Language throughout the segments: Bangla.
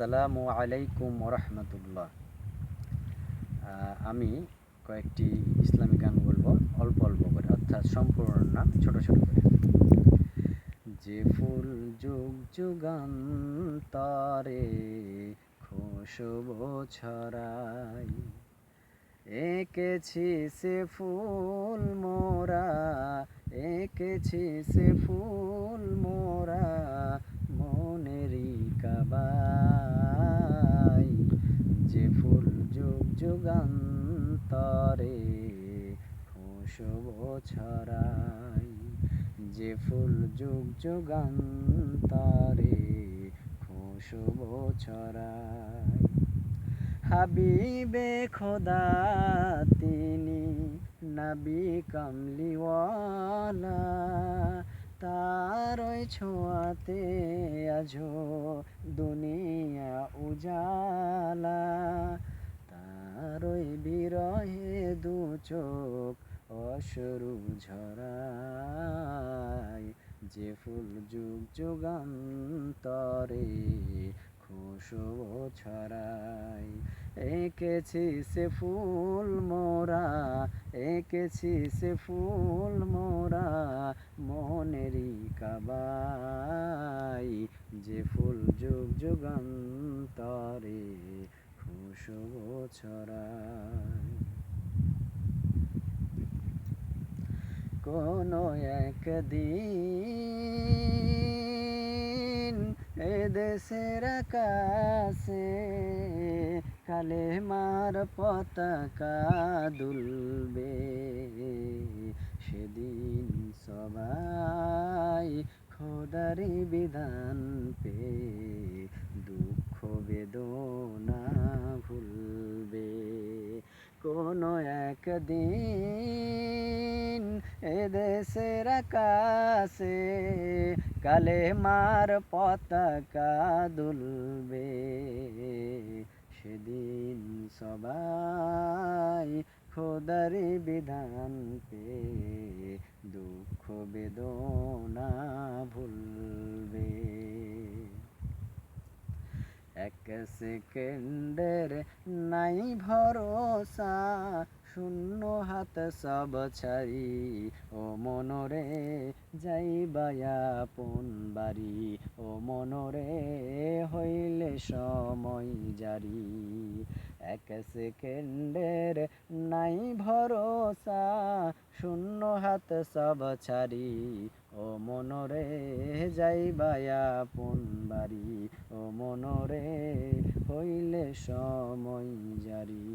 আসসালামু আলাইকুম রহমতুল্লাহ আমি কয়েকটি ইসলামী গান বলব, অল্প অল্প করে, অর্থাৎ সম্পূর্ণ না, ছোট ছোট করে। যে ফুল যুগ যুগান তারে খুশবু ছড়াই, এঁকেছি সে ফুল মোরা, এঁকেছি সে ফুল মোরা, মনেরই কাবাই যে ফুল যুগ যুগান্তরে খুশবু ছড়াই। যে ফুল যুগ যুগান্তরে খুশবু ছড়াই। হাবিবে খোদা, তিনি নবী কামলিওয়ালা। তারই ছোঁয়াতে আজো দুনিয়া উজালা। তারই বিরহে দু চোখ অসরু ঝরাই যে ফুল যুগ যুগান্তরে খুশবু ছড়াই এঁকেছি সে ফুল মোরা, এঁকেছি সে ফুল মোরা মনেরই কাবাই যে ফুল যুগ যুগান্তরে ছড়াই কোনো একদিন এ দেশের আকাশে কালে মার পতাকা দুলবে। সেদিন সবাই খোদারি বিধান পে দুঃখ বেদনা ভুলবে কোনো একদিন এদেশের আকাশে কালে মার পতাকা দুলবে। সেদিন সবাই খোদারি বিধান পে দুঃখ বেদনা ভুলবে। এক সেকেন্ডের নাই ভরসা, শূন্য হাত সব ছাড়ি। ও মনরে যাইবায়া পন বাড়ি, ও মনরে হইলে সময় জারি। এক সেকেন্ডের নাই ভরসা, শূন্য হাত সব ছাড়ি। ও মনরে যাইবায়া পন বাড়ি, ও মনরে হইলে সময় জারি।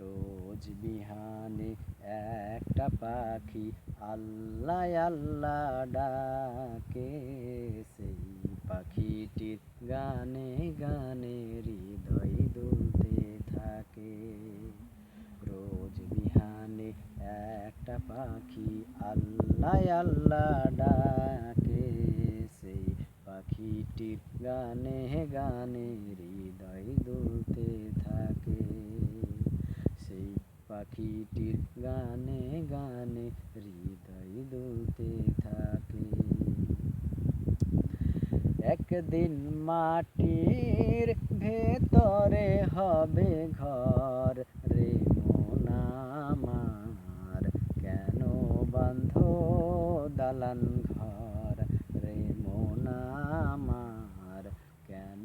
রোজ বিহানে একটা পাখি আল্লাহ আল্লাহ ডাকে, সেই পাখিটির গানে গানে হৃদয় দুলতে থাকে রোজ বিহানে একটা পাখি আল্লাহ আল্লাহ ডাকে। সেই পাখিটির গানে গানে হৃদয় দুলতে থাকে। সেই পাখিটির গানে গানে হৃদয় দুলতে থাকে। একদিন মাটির ভেতরে হবে ঘর রে মোনামার কেন বান্ধ দালান ঘর রে মোনামার কেন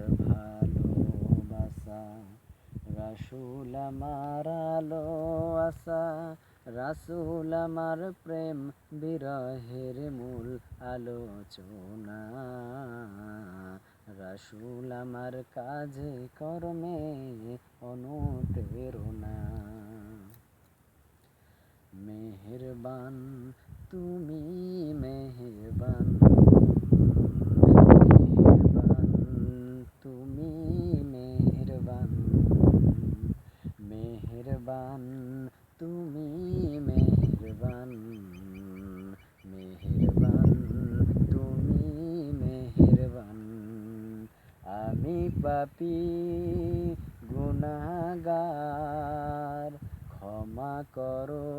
রাসুল আমার আলো আসা রাসুল আমার প্রেম, বিরহের মূল আলোচনা। রাসুল আমার কাজে, কর্মে অনুপ্রেরণা। মেহেরবান, তুমি মেহেরবান মেহেরবান। মেহরবান তুমি মেহরবান মেহরবান তুমি মেহরবান আমি পাপি গুণাগার ক্ষমা করো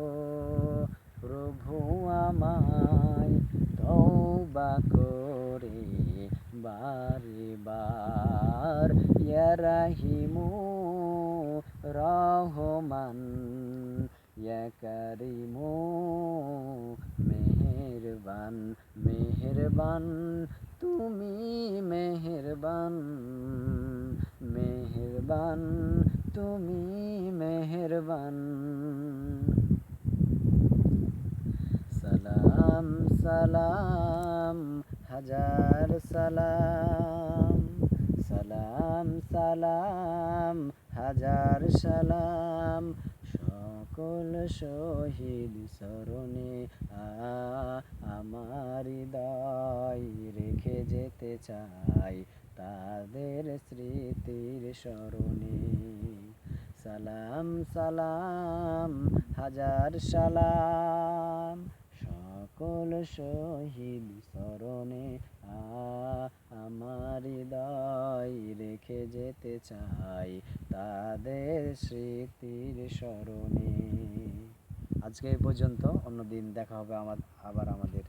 প্রভু আমায়, তওবা করে বারে বার ইয়ারাহিমু রহমান ইয়া কারিমু মেহেরবান মেহেরবান, তুমি মেহেরবান মেহেরবান, তুমি মেহেরবান। সালাম সালাম, হাজার সালাম সালাম সালাম হাজার সালাম, সকল শহীদ স্মরণে আ, আমার হৃদয় রেখে যেতে চাই তাদের স্মৃতির স্মরণে। সালাম সালাম, হাজার সালাম, সকল শহীদ স্মরণে আ, আমার হৃদয় রেখে যেতে চাই তাদের স্মৃতির স্মরণে। আজকে এই পর্যন্ত, অন্যদিন দেখা হবে আমার, আবার আমাদের